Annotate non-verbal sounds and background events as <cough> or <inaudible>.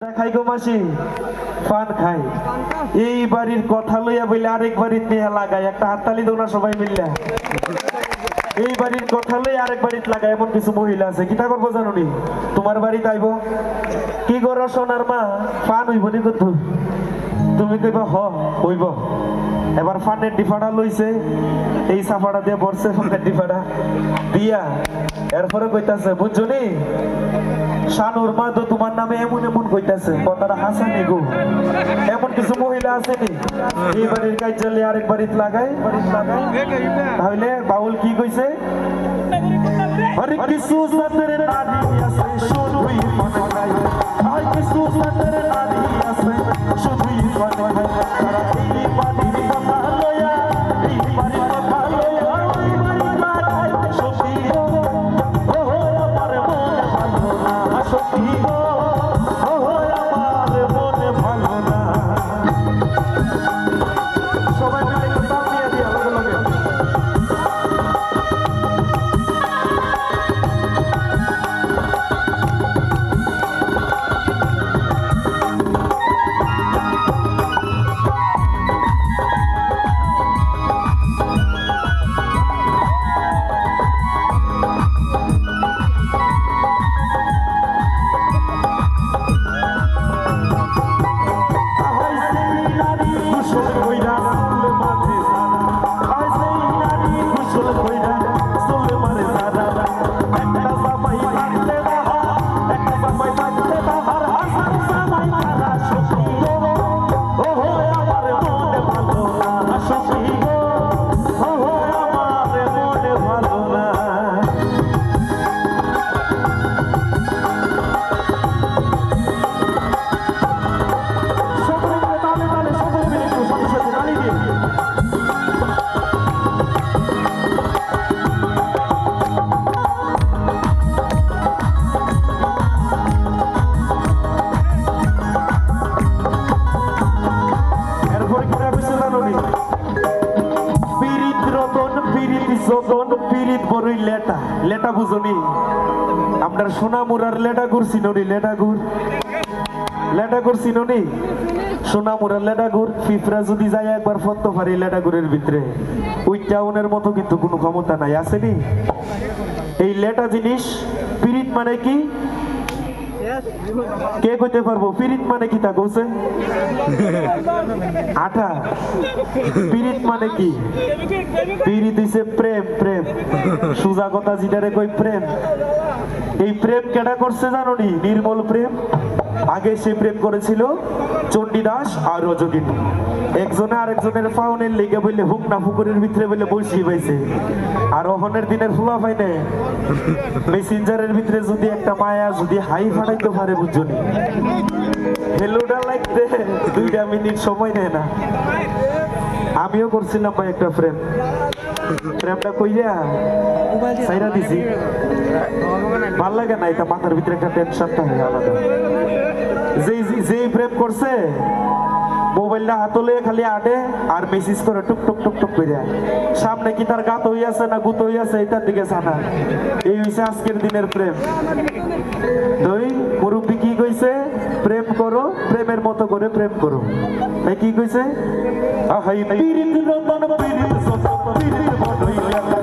খাই গো মাসি, পান খাই। এই বাড়ির কথা লইয়া বইলে আরেক বাড়ির নেহা লাগাই একটা হাততালি দো না সবাই মিললা এই বাড়ির কথা লই আরেক বাড়িত লাগাই এমন কিছু মহিলা আছে কিতা করব জানো নি? তোমার বাড়িতে আইব? কি করো সোনার মা? পান হইব নি কত তুমি কইবা, হ হইব এবার ফানের ডিফাটা লইছে, এই সাফাটা দিয়ে বসছে ফানের ডিফাটা দিয়া, এরপরে কইতাছে বুঝছ নি শানুর মা তো তোমার নামে এমন এমন কইতাছে, কথাটা হাসানি গো। এমন কিছু মহিলা আছে নি এই বাড়ির চলে আরেক বাড়িতে লাগাই তাহলে বাউল কি কইছে? আরে কিছু সাদের নারী cuidado. যতন পিরিত বড়ই লেটা লেটা বুঝনি? আপনার সোনামুরার লেটা ঘুরছি ননি লেটা ঘুর লেটা করছি ননি সোনামুরার লেটা ঘুর ফিফরা যদি যায় একবার ফত্ত পারি লেটা ঘুরের ভিতরে। ওই টাউনের মতো কিন্তু কোনো ক্ষমতা নাই আসেনি এই লেটা জিনিস পিরিত মানে কি? কে কইতে পারব? পিরিত মানে কি তা কইছে <laughs> আঠা। পিরিত মানে কি? পিরিত হইছে প্রেম প্রেম। সুজা কথা জিটারে কই প্রেম। এই প্রেম কেডা করছে জানো নি? নির্মল প্রেম। আগে সে প্রেম করেছিল চণ্ডীদাস আর রজকিনী একজনে আরেকজনের ফাউনের লেগে বললে হুক না ফুকুরের ভিতরে বলে বসি পাইছে। আর অহনের দিনের ফুলা পাইনে মেসেঞ্জারের ভিতরে যদি একটা মায়া, যদি হাই ফাটাইতে পারে বুঝছনি হেলোটা লাগতে দুইটা মিনিট সময় নেয় না। আমিও করছিলাম ভাই একটা ফ্রেম ফ্রেমটা কইয়া সাইরা দিছি। ভালো লাগে না, এটা মাথার ভিতরে একটা টেনশন থাকে আলাদা। যেই যেই প্রেম করছে মোবাইলটা হাতলে খালি আটে আর মেসেজ করে টুক টুক টুক টুক করে সামনে কি তার গাত হইয়াছে না গুত হইয়াছে এটার দিকে জানা। এই হইছে আজকের দিনের প্রেম। দুই, মুরব্বী কি কইছে? প্রেম করো, প্রেমের মতো করে প্রেম করো। তাই কি কইছে? আহাই, পিরিত রতন, পিরিত সত পিরিত লেটা